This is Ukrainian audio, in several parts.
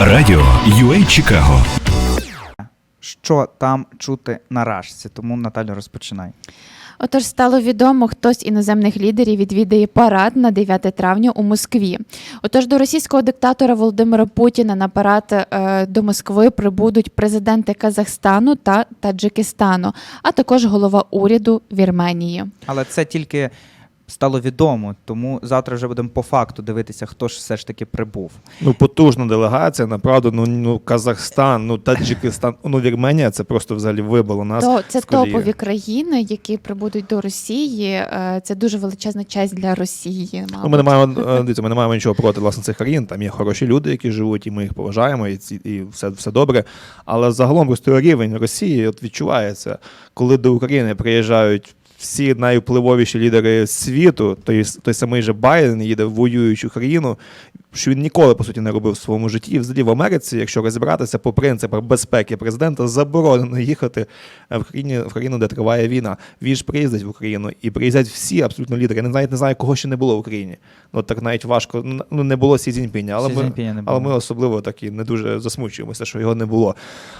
Радіо UA Чикаго. Що там чути на рашці? Тому Наталю розпочинай. Отож, стало відомо, хто з іноземних лідерів відвідає парад на 9 травня у Москві. Отож, до російського диктатора Володимира Путіна на парад е, до Москви прибудуть президенти Казахстану та Таджикистану, а також голова уряду Вірменії. Але це тільки стало відомо, тому завтра вже будемо по факту дивитися, хто ж все ж таки прибув. Ну, потужна делегація, направду, ну, ну Казахстан, ну Таджикистан, ну Вірменія це просто взагалі вибило нас. То це з колії. топові країни, які прибудуть до Росії. Е, Це дуже величезна честь для Росії. Ну, ми не маємо е, дивіться, ми не маємо нічого проти власне цих країн. Там є хороші люди, які живуть, і ми їх поважаємо, і, ці, і все, все добре. Але загалом просто рівень Росії от відчувається, коли до України приїжджають. Всі найвпливовіші лідери світу, той, той самий же Байден їде в воюючу країну, що він ніколи по суті не робив в своєму житті. І взагалі в Америці, якщо розібратися по принципах безпеки президента, заборонено їхати в країні в країну, де триває війна. Він ж приїздить в Україну і приїздять всі абсолютно лідери. Я не навіть не знаю, кого ще не було в Україні. Ну так навіть важко. Ну не було Сі Цзіньпіня, але Сі ми, не але ми особливо так і не дуже засмучуємося, що його не було.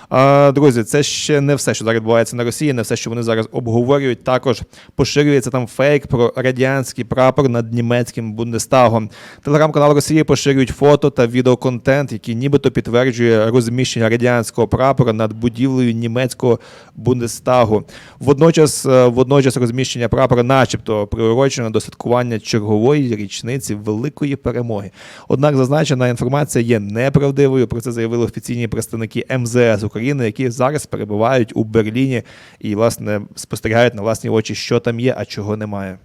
А, друзі, це ще не все, що зараз відбувається на Росії, не все, що вони зараз обговорюють. Також поширюється там фейк про радянський прапор над німецьким Бундестагом. Телеграм-канал Росії поширюють фото та відеоконтент, який нібито підтверджує розміщення радянського прапора над будівлею німецького Бундестагу. Водночас, е, водночас розміщення прапора, начебто, приурочено до святкування чергової річниці великої перемоги. Однак зазначена інформація є неправдивою. Про це заявили офіційні представники МЗС України, які зараз перебувають у Берліні і власне спостерігають на власні очі, що там є, а чого немає.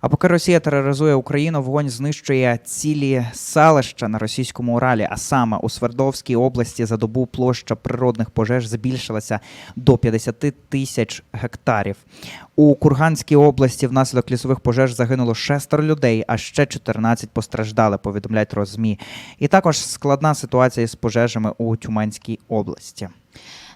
А поки Росія тероризує Україну, вогонь знищує цілі селища на російському Уралі, а саме у Свердловській області за добу площа природних пожеж збільшилася до 50 тисяч гектарів. У Курганській області внаслідок лісових пожеж загинуло шестеро людей, а ще 14 постраждали, повідомляють розмі. І також складна ситуація з пожежами у Тюменській області.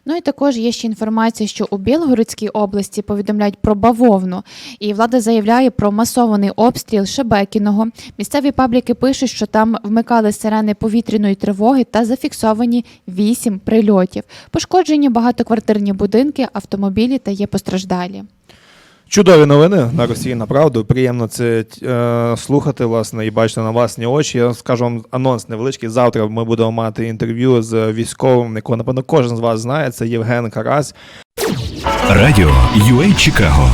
Ну і також є ще інформація, що у Білгородській області повідомляють про бавовну, і влада заявляє про масований обстріл Шебекіного. Місцеві пабліки пишуть, що там вмикали сирени повітряної тривоги та зафіксовані вісім прильотів. Пошкоджені багатоквартирні будинки, автомобілі та є постраждалі. Чудові новини на Росії направду. Приємно це е, слухати, власне, і бачити на власні очі. Я скажу вам анонс невеличкий. Завтра ми будемо мати інтерв'ю з військовим, якого напевно кожен з вас знає. Це Євген Карась. Радіо UA Чикаго.